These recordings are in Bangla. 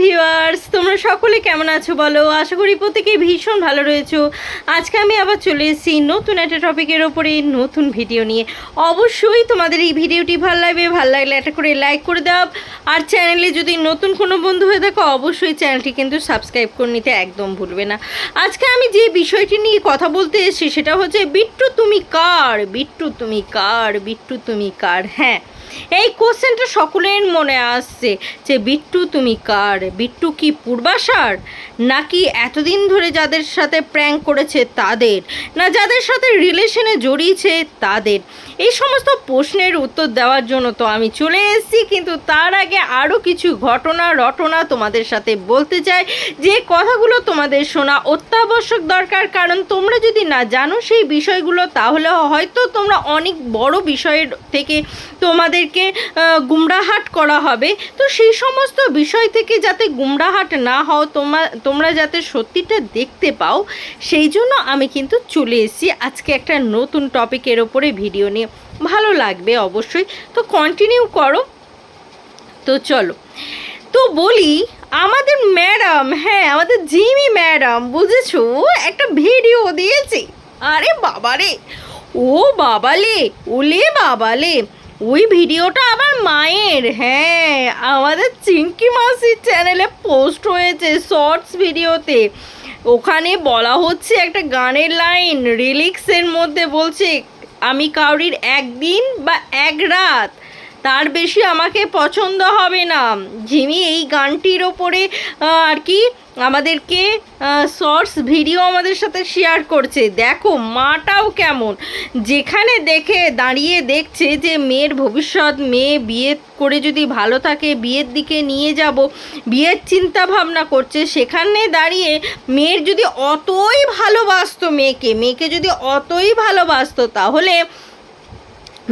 ভিউয়ার্স তোমরা সকলে কেমন আছো বলো? আশা করি প্রত্যেকেই ভীষণ ভালো রয়েছো। আজকে আমি আবার চলে এসেছি নতুন একটা টপিকের ওপরে নতুন ভিডিও নিয়ে। অবশ্যই তোমাদের এই ভিডিওটি ভালো লাগবে, ভালো লাগলে একটা করে লাইক করে দাও। আর চ্যানেলে যদি নতুন কোনো বন্ধু হয়ে থাকো, অবশ্যই চ্যানেলটি কিন্তু সাবস্ক্রাইব করে নিতে একদম ভুলবে না। আজকে আমি যে বিষয়টি নিয়ে কথা বলতে এসেছি, সেটা হচ্ছে, বিট্টু তুমি কার? বিট্টু তুমি কার? বিট্টু তুমি কার? হ্যাঁ এই কোশ্চেনটা সকলের মনে আসছে, যে বিট্টু তুমি কার? বিট্টু কি পূর্বাশার? নাকি এতদিন ধরে যাদের সাথে প্র্যাঙ্ক করেছে তাদের? না যাদের সাথে রিলেশনে জড়িয়েছে তাদের? এই সমস্ত প্রশ্নের উত্তর দেওয়ার জন্য তো আমি চলে এসেছি, কিন্তু তার আগে আরও কিছু ঘটনা রটনা তোমাদের সাথে বলতে চাই। যে কথাগুলো তোমাদের শোনা অত্যাবশ্যক দরকার, কারণ তোমরা যদি না জানো সেই বিষয়গুলো, তাহলে হয়তো তোমরা অনেক বড় বিষয়ের থেকে তোমাদেরকে আহ, গুমরাহাট করা হবে। তো সেই সমস্ত বিষয় থেকে যাতে গুমরাহাট না হও তোমার তোমরা যাতে সত্যিটা দেখতে পাও সেই জন্য আমি কিন্তু চলে এসেছি আজকে একটা নতুন টপিকের ওপরে ভিডিও নিয়ে। ভালো লাগবে অবশ্যই। তো কন্টিনিউ করো। তো চলো। তো বলি আমাদের ম্যাডাম হ্যাঁ আমাদের জিমি ম্যাডাম বুঝেছ? একটা ভিডিও দিয়েছে। আরে বাবারে! ও বাবালে ওলে বাবালে! ওই ভিডিওটা আমার মায়ের হ্যাঁ। আমাদের চিঙ্কি মাসির চ্যানেলে পোস্ট হয়েছে শর্টস ভিডিওতে। ওখানে বলা হচ্ছে একটা গানের লাইন রিলিক্সের মধ্যে বলছে, আমি কাউরির একদিন বা এক রাত, তার বেশি আমাকে পছন্দ হবে না। ঝিমি এই গানটির ওপরে আর কি আমাদেরকে শর্টস ভিডিও আমাদের সাথে শেয়ার করছে। দেখো মাটাও কেমন। যেখানে দেখে, দাঁড়িয়ে দেখছে যে মেয়ের ভবিষ্যৎ, মেয়ে বিয়ে করে যদি ভালো থাকে, বিয়ের দিকে নিয়ে যাব, বিয়ের চিন্তা ভাবনা করছে, সেখানে দাঁড়িয়ে মেয়ের যদি অতই ভালোবাসতো মেয়েকে মেয়েকে যদি অতই ভালোবাসতো, তাহলে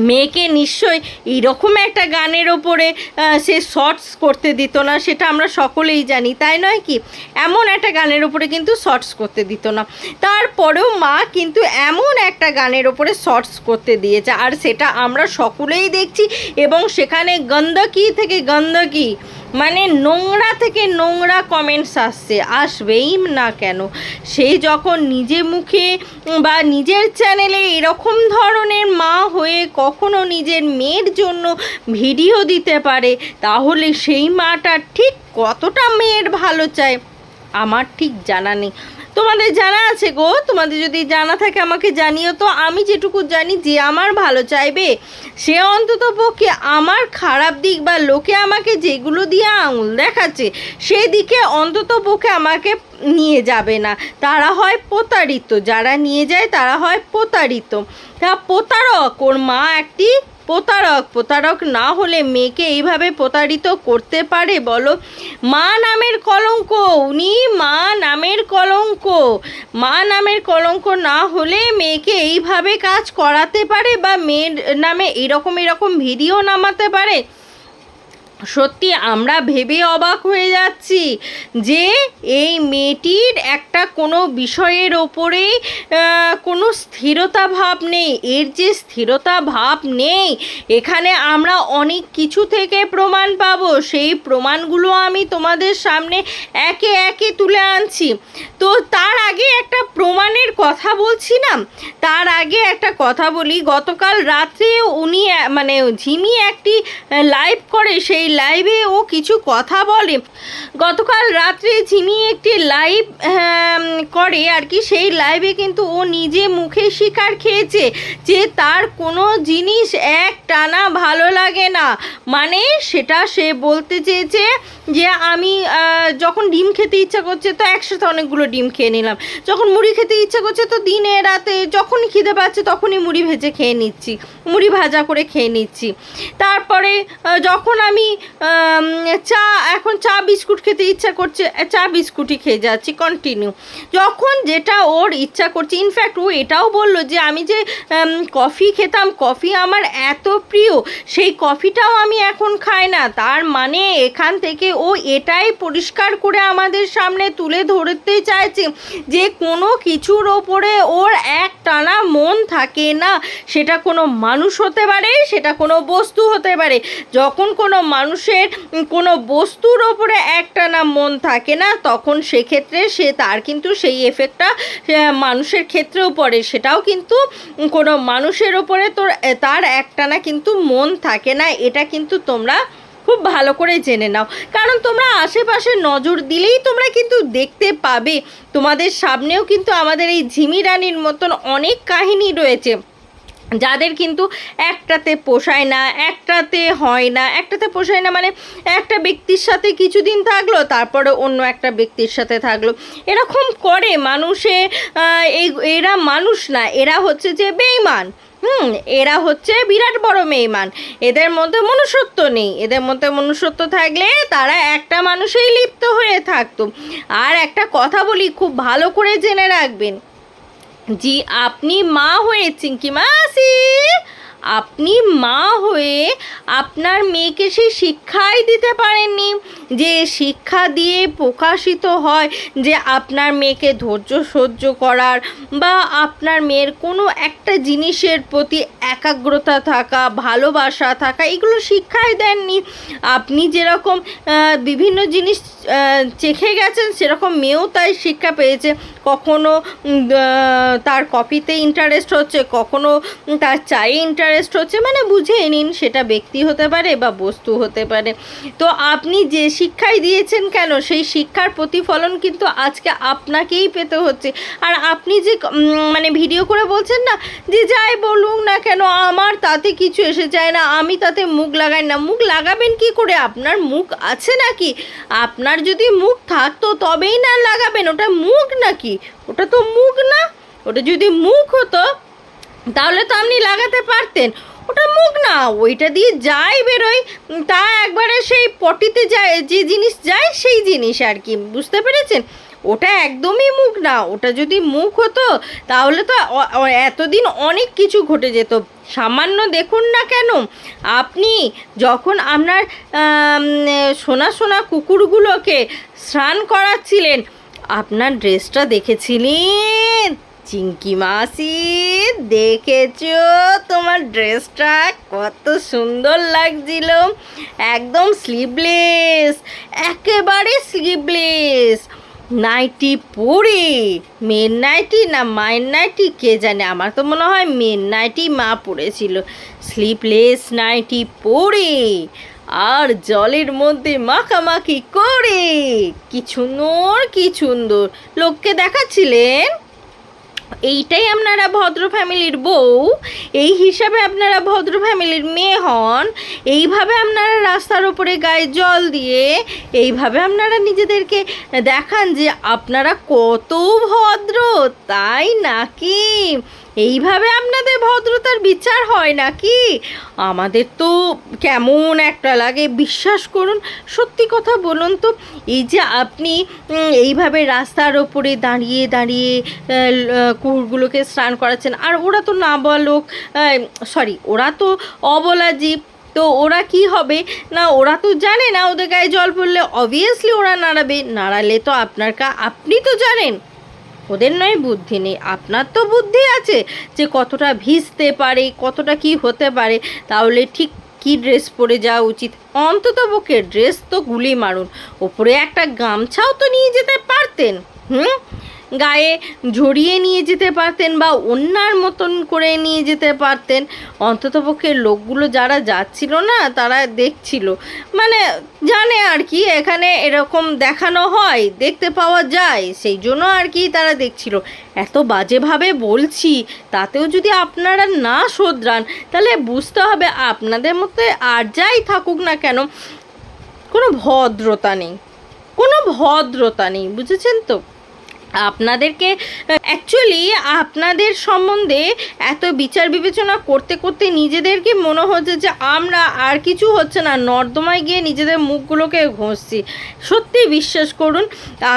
মেয়েকে নিশ্চয়ই এইরকম একটা গানের ওপরে সে শর্টস করতে দিত না, সেটা আমরা সকলেই জানি, তাই নয় কি? এমন একটা গানের ওপরে কিন্তু শর্টস করতে দিত না। তারপরেও মা কিন্তু এমন একটা গানের ওপরে শর্টস করতে দিয়েছে, আর সেটা আমরা সকলেই দেখছি, এবং সেখানে গন্দকি থেকে গন্দকি মানে নোংরা থেকে নোংরা কমেন্টস আসছে, আসবেই না কেন? সে যখন নিজে মুখে বা নিজের চ্যানেলে এরকম ধরনের হয়ে কখনো নিজের মেয়ের জন্য ভিডিও দিতে পারে, তাহলে সেই মাটা ঠিক কতটা মেয়ের ভালো চায়? আমার ঠিক জানা নেই। তোমাদের জানা আছে গো, তোমাদের যদি জানা থাকে আমাকে জানিও তো, আমি যেটুকু জানি যে আমার ভালো চাইবে। সে অন্তত পক্ষে আমার খারাপ দিক বা লোকে আমাকে যেগুলো দিয়ে আঙুল দেখাচ্ছে, সেদিকে অন্তত পক্ষে আমাকে নিয়ে যাবে না। তারা হয় প্রতারিত, যারা নিয়ে যায় তারা হয় প্রতারিত। তা প্রতারক, ওর মা একটি প্রতারক প্রতারক না হলে মেয়েকে এইভাবে প্রতারিত করতে পারে? বলো। মা নামের কলঙ্ক, উনি মা নামের কলঙ্ক। মা নামের কলঙ্ক না হলে মেয়েকে এইভাবে কাজ করাতে পারে বা মেয়ের নামে এরকম এরকম ভিডিও নামাতে পারে? সত্যি আমরা ভেবে অবাক হয়ে যাচ্ছি যে এই মেয়েটির একটা কোনো বিষয়ের ওপরে কোনো স্থিরতা ভাব নেই। এর যে স্থিরতা ভাব নেই, এখানে আমরা অনেক কিছু থেকে প্রমাণ পাবো। সেই প্রমাণগুলো আমি তোমাদের সামনে একে একে তুলে আনছি। তো তার আগে একটা প্রমাণের কথা বলছি না? তার আগে একটা কথা বলি। গতকাল রাত্রে উনি মানে ঝিমি একটি লাইভ করে সেই লাইভে ও কিছু কথা বলে। গতকাল রাত্রে ঝিমি একটি লাইভ করে আর কি সেই লাইভে কিন্তু ও নিজে মুখে শিকার খেয়েছে যে তার কোনো জিনিস এক টানা ভালো লাগে না। মানে সেটা সে বলতে চেয়েছে যে আমি যখন ডিম খেতে ইচ্ছা করছে তো একসাথে অনেকগুলো ডিম খেয়ে নিলাম। যখন মুড়ি খেতে ইচ্ছা করছে তো দিনে রাতে যখনই খিদে পাচ্ছে তখনই মুড়ি ভেজে খেয়ে নিচ্ছি মুড়ি ভাজা করে খেয়ে নিচ্ছি। তারপরে যখন আম, চা, এখন চা বিস্কুট খেতে ইচ্ছা করছে চা বিস্কুটই খেয়ে যাচ্ছি কন্টিনিউ যখন যেটা ওর ইচ্ছা করছে ইনফ্যাক্ট ও এটাও বলল যে, আমি যে কফি খেতাম কফি আমার এত প্রিয়, সেই কফিটাও আমি এখন খাই না। তার মানে এখান থেকে ও এটাই পরিষ্কার করে আমাদের সামনে তুলে ধরতে চাইছে যে, কোনো কিছুর ওপরে ওর এক টানা মন থাকে না। সেটা কোনো মানুষ হতে পারে, সেটা কোনো বস্তু হতে পারে। যখন কোনো মানুষ মানুষের কোনো বস্তুর ওপরে একটা না মন থাকে না, তখন সেক্ষেত্রে সে তার কিন্তু সেই এফেক্টটা মানুষের ক্ষেত্রেও পড়ে। সেটাও কিন্তু কোনো মানুষের ওপরে তোর তার একটা না কিন্তু মন থাকে না, এটা কিন্তু তোমরা খুব ভালো করে জেনে নাও। কারণ তোমরা আশেপাশে নজর দিলেই তোমরা কিন্তু দেখতে পাবে। তোমাদের সামনেও কিন্তু আমাদের এই ঝিমি রানীর মতন অনেক কাহিনী রয়েছে। যাদের কিন্তু একটাতে পোষায় না, একটাতে হয় না। একটাতে পোষায় না মানে একটা ব্যক্তির সাথে কিছুদিন থাকল, তারপরে অন্য একটা ব্যক্তির সাথে থাকল। এরকম করে মানুষে এই, এরা মানুষ না, এরা হচ্ছে যে বেইমান হুম, এরা হচ্ছে বিরাট বড় মেইমান এদের মধ্যে মনুষ্যত্ব নেই। এদের মধ্যে মনুষ্যত্ব থাকলে তারা একটা মানুষেই লিপ্ত হয়ে থাকতো। আর একটা কথা বলি, খুব ভালো করে জেনে রাখবেন। জি আপনি মা হয়েছেন কি মাসি? আপনি মা হয়ে আপনার মেয়েকে সেই শিক্ষাই দিতে পারেননি, যে শিক্ষা দিয়ে প্রকাশিত হয় যে আপনার মেয়েকে ধৈর্য সহ্য করার বা আপনার মেয়ের কোনো একটা জিনিসের প্রতি একাগ্রতা থাকা, ভালোবাসা থাকা, এগুলো শিক্ষাই দেননি। আপনি যেরকম বিভিন্ন জিনিস চেখে গেছেন, সেরকম মেয়েও তাই শিক্ষা পেয়েছে। কখনো তার কপিতে ইন্টারেস্ট হচ্ছে, কখনো তার চায়ে ইন্টারেস্ট হচ্ছে মানে বুঝে নিন সেটা ব্যক্তি হতে পারে বা বস্তু হতে পারে। তো আপনি যে শিক্ষাই দিয়েছেন কেন, সেই শিক্ষার প্রতিফলন কিন্তু আজকে আপনাকেই পেতে হচ্ছে। আর আপনি যে মানে ভিডিও করে বলছেন না, যে যাই বলুন না কেন, আমার তাতে কিছু এসে যায় না, আমি তাতে মুখ লাগাই না। মুখ লাগাবেন কি করে? আপনার মুখ আছে নাকি? আপনার যদি মুখ থাকতো, তবেই না লাগাবেন। ওটা মুখ নাকি? ওটা তো মুখ না। ওটা যদি মুখ হতো তাহলে তো আপনি লাগাতে পারতেন। ওটা মুখ না, ওইটা দিয়ে যাই বেরোয় তা একবারে সেই পটিতে যায়, যে জিনিস যায় সেই জিনিস আর কি, বুঝতে পেরেছেন? ওটা একদমই মুখ না, ওটা যদি মুখ হতো, তাহলে তো এতদিন অনেক কিছু ঘটে যেত। সামান্য দেখুন না কেন, আপনি যখন আপনার সোনা সোনা কুকুরগুলোকে স্নান করাচ্ছিলেন, আপনার ড্রেসটা দেখেছিলেন? চিঙ্কি মাসি, দেখেছ? তোমার ড্রেসটা কত সুন্দর লাগছিল। একদম স্লিভলেস একেবারে স্লিভলেস নাইটি পরে মেন নাইটি না মায়ের নাইটি, কে জানে? আমার তো মনে হয় মেন নাইটি মা পরেছিল। স্লিভলেস নাইটি পরে, আর জলের মধ্যে মাখামাখি করে। কি সুন্দর কি সুন্দর। লোককে দেখাচ্ছিলেন? এইটাই আপনারা ভদ্র ফ্যামিলির বউ, এই হিসাবে আপনারা ভদ্র ফ্যামিলির মেয়ে হন, এইভাবে আপনারা রাস্তার ওপরে গায়ে জল দিয়ে, এইভাবে আপনারা নিজেদেরকে দেখান যে আপনারা কত ভদ্র, তাই নাকি? এইভাবে আপনাদের ভদ্রতার বিচার হয় নাকি? আমাদের তো কেমন একটা লাগে, বিশ্বাস করুন। সত্যি কথা বলুন তো, এই যে আপনি এইভাবে রাস্তার ওপরে দাঁড়িয়ে দাঁড়িয়ে কুকুরগুলোকে স্নান করাচ্ছেন, আর ওরা তো নাবালক সরি, ওরা তো অবলা জীব, তো ওরা কি হবে? না, ওরা তো জানে না, ওদের গায়ে জল পড়লে অবভিয়াসলি ওরা নাড়াবে, নাড়ালে তো আপনার কা, আপনি তো জানেন। ওদের নয়, বুদ্ধি নেই। আপনার তো বুদ্ধি আছে যে কতটা ভিজতে পারে, কতটা কি হতে পারে, তাহলে ঠিক কি ড্রেস পরে যাওয়া উচিত? অন্তত পক্ষে ড্রেস তো গুলি মারুন। ওপরে একটা গামছাও তো নিয়ে যেতে পারতেন। হুম? গায়ে ঝরিয়ে নিয়ে যেতে পারতেন বা অন্যার মতন করে নিয়ে যেতে পারতেন, অন্ততপক্ষে লোকগুলো যারা যাচ্ছিল না, তারা দেখছিল। মানে জানে আর কি, এখানে এরকম দেখানো হয়, দেখতে পাওয়া যায়, সেই জন্য আর কি তারা দেখছিল। এত বাজেভাবে বলছি, তাতেও যদি আপনারা না শোধরান, তাহলে বুঝতে হবে আপনাদের মধ্যে আর যাই থাকুক না কেন, কোনো ভদ্রতা নেই। কোনো ভদ্রতা নেই, বুঝেছেন তো? আপনাদেরকে অ্যাকচুয়ালি আপনাদের সম্বন্ধে এত বিচার বিবেচনা করতে করতে নিজেদেরকে মনে হচ্ছে যে আমরা আর কিছু হচ্ছে না, নর্দমায় গিয়ে নিজেদের মুখগুলোকে ঘষছি। সত্যি বিশ্বাস করুন,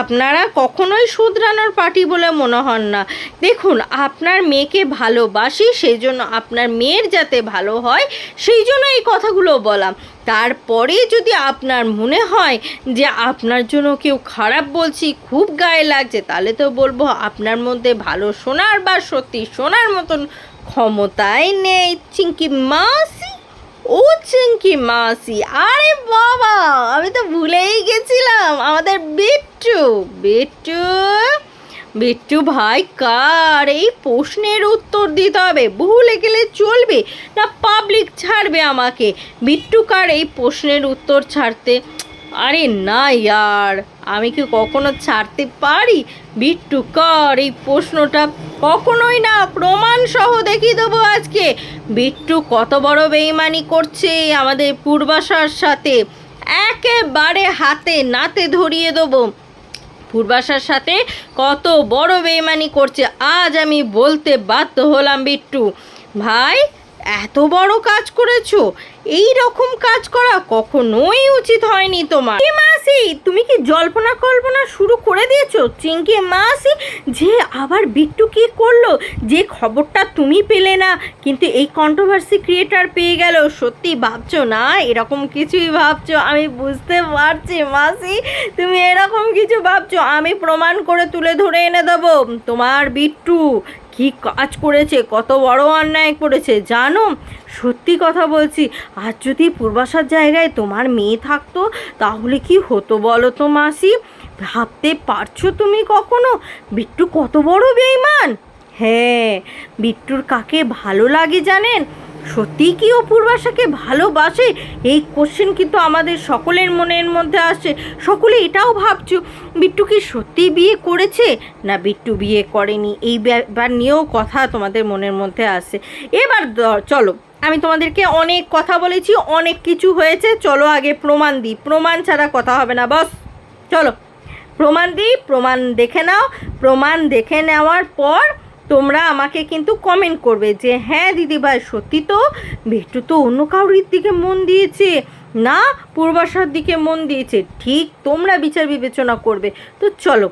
আপনারা কখনোই শুধরানোর পার্টি বলে মনে হন না। দেখুন, আপনার মেয়েকে ভালোবাসি, সেই জন্য আপনার মেয়ের যাতে ভালো হয়, সেই জন্য এই কথাগুলো বলা তারপরে যদি আপনার মনে হয় যে আপনার জন্য কেউ খারাপ বলছি, খুব গায়ে লাগছে, তাহলে তো বলব আপনার মধ্যে ভালো শোনার বা সত্যি শোনার মতন ক্ষমতাই নেই। চিঙ্কি মাসি? ও চিঙ্কি মাসি, আরে বাবা, আমি তো ভুলেই গেছিলাম। আমাদের বিট্টু বিট্টু। বিট্টু ভাই, কার? এই প্রশ্নের উত্তর দিতে হবে। ভুলে গেলে চলবে না পাবলিক ছাড়বে আমাকে। বিট্টু কার? এই প্রশ্নের উত্তর ছাড়তে। আরে না ইয়ার, আমি কি কখনো ছাড়তে পারি? বিট্টু কার? এই প্রশ্নটা কখনোই না প্রমাণ সহ দেখিয়ে দেবো আজকে। বিট্টু কত বড় বেইমানি করছে আমাদের পূর্বাশার সাথে। একেবারে হাতে নাতে ধরিয়ে দেবো। পূর্বাশার সাথে কত বড় বেইমানি করছে আজ আমি বলতে বাধ্য হলাম বিট্টু। ভাই এত বড় কাজ করেছ? এই রকম কাজ করা কখনোই উচিত হয়নি তোমার। মাসি, তুমি কি জল্পনা কল্পনা শুরু করে দিয়েছ? চিঙ্কি মাসি, যে আবার বিট্টু কি করল? যে খবরটা তুমি পেলে না। কিন্তু এই কন্ট্রোভার্সি ক্রিয়েটার পেয়ে গেল। সত্যি ভাবছ না? এরকম কিছুই ভাবছ? আমি বুঝতে পারছি মাসি, তুমি এরকম কিছু ভাবছ। আমি প্রমাণ করে তুলে ধরে এনে দেবো। তোমার বিট্টু কি কাজ করেছে, কত বড় অন্যায় করেছে, জানো? সত্যি কথা বলছি আর যদি পূর্বাসার জায়গায় তোমার মেয়ে থাকতো, তাহলে কি হতো বলো তো মাসি? ভাবতে পারছ তুমি কখনো? বিট্টু কত বড় বেইমান? হ্যাঁ বিট্টুর কাকে ভালো লাগে জানেন? সত্যি কি ও পূর্বাশাকে ভালোবাসে? এই কোশ্চেন কিন্তু আমাদের সকলের মনের মধ্যে আসছে সকলে এটাও ভাবছ, বিট্টু কি সত্যি বিয়ে করেছে? না, বিট্টু বিয়ে করেনি। এই ব্যাপার নিয়েও কথা তোমাদের মনের মধ্যে আসছে এবার চলো, আমি তোমাদেরকে অনেক কথা বলেছি, অনেক কিছু হয়েছে। চলো আগে প্রমাণ দিই। প্রমাণ ছাড়া কথা হবে না, বস। চলো, প্রমাণ দিই, প্রমাণ দেখে নাও। প্রমাণ দেখে নেওয়ার পর তোমরা আমাকে কিন্তু কমেন্ট করবে যে হ্যাঁ দিদিভাই সত্যি তো বিট্টু তো অন্য কাউরির দিকে মন দিয়েছে। না পূর্বাশার দিকে মন দিয়েছে। ঠিক তোমরা বিচার বিবেচনা করবে। তো চলো।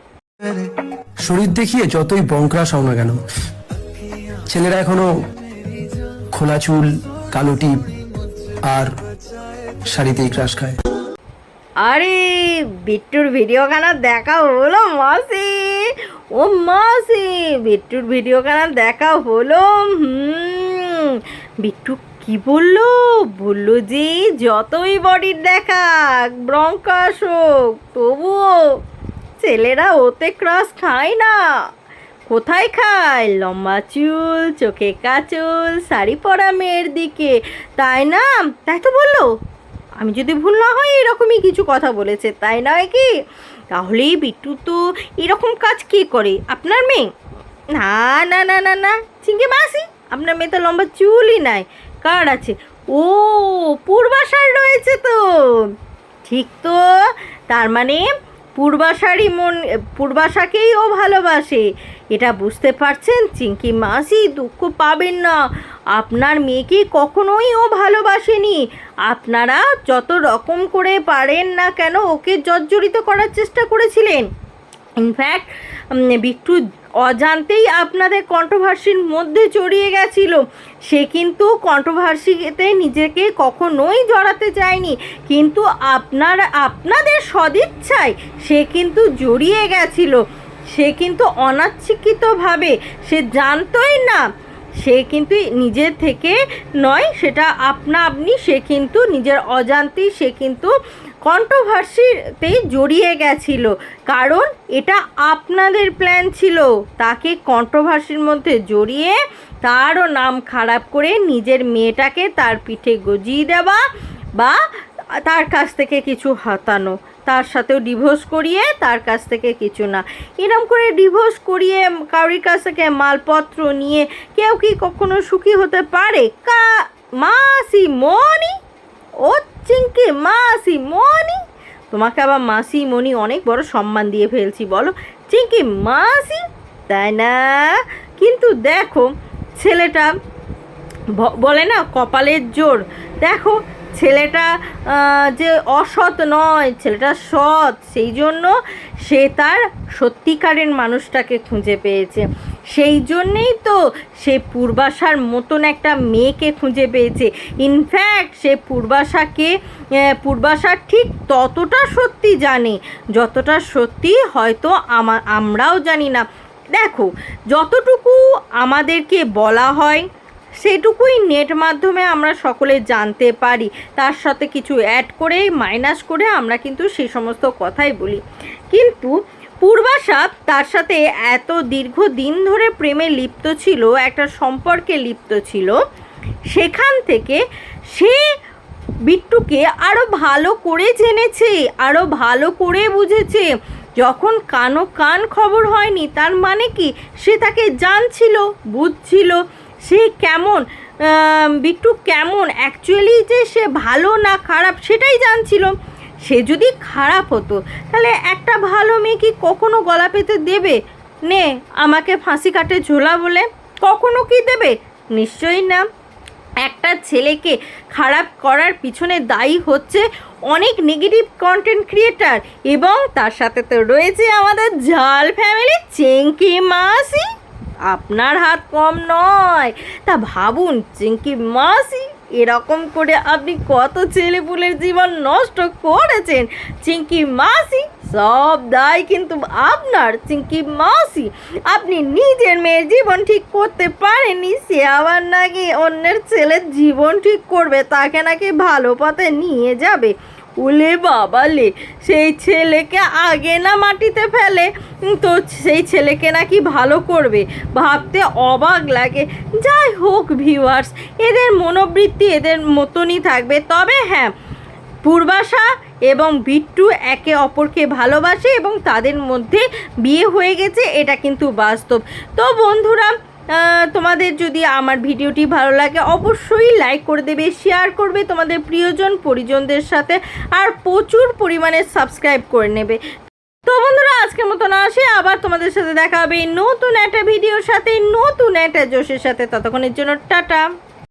শরীর দেখিয়ে যতই বঙ্করাস হও না কেন ছেলেরা এখনও খোলা চুল কালো টিপ আর শাড়িতেই ক্রাশ খায়। আরে বিট্টুর ভিডিও ভিডিওখানা দেখা হলো মাসি? ও মাসি, বিট্টুর ভিডিওখানা দেখা হলো বিট্টু কি বলল? বলল যে, যতই বডির দেখা ব্রঙ্কাস হোক তবুও ছেলেরা ওতে ক্রস খায় না। কোথায় খায়? লম্বা চুল, চোখে কাচুল, শাড়ি পরা মেয়ের দিকে। তাই না? তাই তো বলল? আমি যদি ভুল না হয় এরকমই কিছু কথা বলেছে, তাই নয় কি? তাহলে বিট্টু তো এরকম কাজ কে করে? আপনার মেয়ে? না না না না না। চিঙ্গে মাসি, আপনার মেয়ে তো লম্বা চুলই নাই। কার আছে? ও, পূর্বাশার রয়েছে তো। ঠিক তো, তার মানে পূর্বাশারই মন, পূর্বাশাকেই ও ভালোবাসে। এটা বুঝতে পারছেন? চিঙ্কি মাসি দুঃখ পাবেন না। আপনার মেয়েকে কখনোই ও ভালোবাসেনি। আপনারা যত রকম করে পারেন না কেন, ওকে জর্জরিত করার চেষ্টা করেছিলেন। ইনফ্যাক্ট বিট্টু অজান্তেই আপনাদের কন্ট্রোভার্সির মধ্যে জড়িয়ে গেছিল। সে কিন্তু কন্ট্রোভার্সিতে নিজেকে কখনোই জড়াতে চায়নি কিন্তু আপনার, আপনাদের সদিচ্ছায় সে কিন্তু জড়িয়ে গেছিল। সে কিন্তু অনাচ্ছিকৃতভাবে, সে জানতই না। সে কিন্তু নিজের থেকে নয়, সেটা আপনা আপনি, সে কিন্তু নিজের অজান্তেই, সে কিন্তু কন্ট্রোভার্সিতেই জড়িয়ে গেছিল। কারণ এটা আপনাদের প্ল্যান ছিল। তাকে কন্ট্রোভার্সির মধ্যে জড়িয়ে তারও নাম খারাপ করে নিজের মেয়েটাকে তার পিঠে গজিয়ে দেওয়া বা তার কাছ থেকে কিছু হাতানো। তার সাথেও ডিভোর্স করিয়ে তার কাছ থেকে কিছু না। এরম করে ডিভোর্স করিয়ে কারোর কাছ থেকে মালপত্র নিয়ে কেউ কি কখনো সুখী হতে পারে? কা মাসি মনি ও চিঙ্কি মাসি মনি তোমাকে আবার মাসি মনি অনেক বড় সম্মান দিয়ে ফেলছি, বলো। চিঙ্কি মাসি? তাই না? কিন্তু দেখো, ছেলেটা বলে না, কপালের জোর। দেখো ছেলেটা যে অসৎ নয়, ছেলেটা সৎ, সেই জন্য সে তার সত্যিকারের মানুষটাকে খুঁজে পেয়েছে। সেই জন্যেই তো সে পূর্বাশার মতন একটা মেয়েকে খুঁজে পেয়েছে। ইনফ্যাক্ট সে পূর্বাশাকে পূর্বাশা ঠিক ততটা সত্যি জানে, যতটা সত্যি হয়তো আমরাও জানি না। দেখো, যতটুকু আমাদেরকে বলা হয় সেটুকুই নেট মাধ্যমে আমরা সকলে জানতে পারি। তার সাথে কিছু অ্যাড করে মাইনাস করে আমরা কিন্তু সেই সমস্ত কথাই বলি। কিন্তু পূর্বাশা তার সাথে এত দীর্ঘ দিন ধরে প্রেমে লিপ্ত ছিল, একটা সম্পর্কে লিপ্ত ছিল, সেখান থেকে সে বিট্টুকে আরও ভালো করে জেনেছে আরও ভালো করে বুঝেছে। যখন কানো কান খবর হয়নি, তার মানে কি? সে তাকে জানছিল, বুঝছিল সে কেমন? বিট্টু কেমন? অ্যাকচুয়ালি যে সে ভালো না খারাপ সেটাই জানছিল সে যদি খারাপ হতো, তাহলে একটা ভালো মেয়ে কি কখনো গলা পেতে দেবে? নে, আমাকে ফাঁসি কাটে ঝোলা বলে। কখনো কি দেবে? নিশ্চয়ই না। একটা ছেলেকে খারাপ করার পিছনে দায়ী হচ্ছে অনেক নেগেটিভ কন্টেন্ট ক্রিয়েটার এবং তার সাথে তো রয়েছে আমাদের ঝাল ফ্যামিলি চেঙ্কি মাসি। আপনার হাত কম নয়। তা ভাবুন চিঙ্কি মাসি, এরকম করে আপনি কত ছেলেপুলের জীবন নষ্ট করেছেন। চিঙ্কি মাসি, সব দায় কিন্তু আপনার। চিঙ্কি মাসি, আপনি নিজের মেয়ের জীবন ঠিক করতে পারেননি, সে আবার নাকি অন্যের ছেলের জীবন ঠিক করবে, তাকে নাকি ভালো পথে নিয়ে যাবে। উলে বাবালে সেই ছেলেকে আগে না মাটিতে ফেলে? তো সেই ছেলেকে নাকি ভালো করবে, ভাবতে অবাক লাগে। যাই হোক ভিউয়ার্স এদের মনোবৃত্তি এদের মতনই থাকবে। তবে হ্যাঁ পূর্বাশা এবং বিট্টু একে অপরকে ভালোবাসে এবং তাদের মধ্যে বিয়ে হয়ে গেছে, এটা কিন্তু বাস্তব। তো বন্ধুরা তোমাদের যদি আমার ভিডিওটি ভালো লাগে, অবশ্যই লাইক করে দেবে শেয়ার করবে তোমাদের প্রিয়জন পরিজনদের সাথে, আর প্রচুর পরিমাণে সাবস্ক্রাইব করে নেবে। তো বন্ধুরা, আজকের মতন আসে, আবার তোমাদের সাথে দেখা হবে নতুন একটা ভিডিওর সাথে, নতুন একটা জোশের সাথে। ততক্ষণের জন্য টাটা।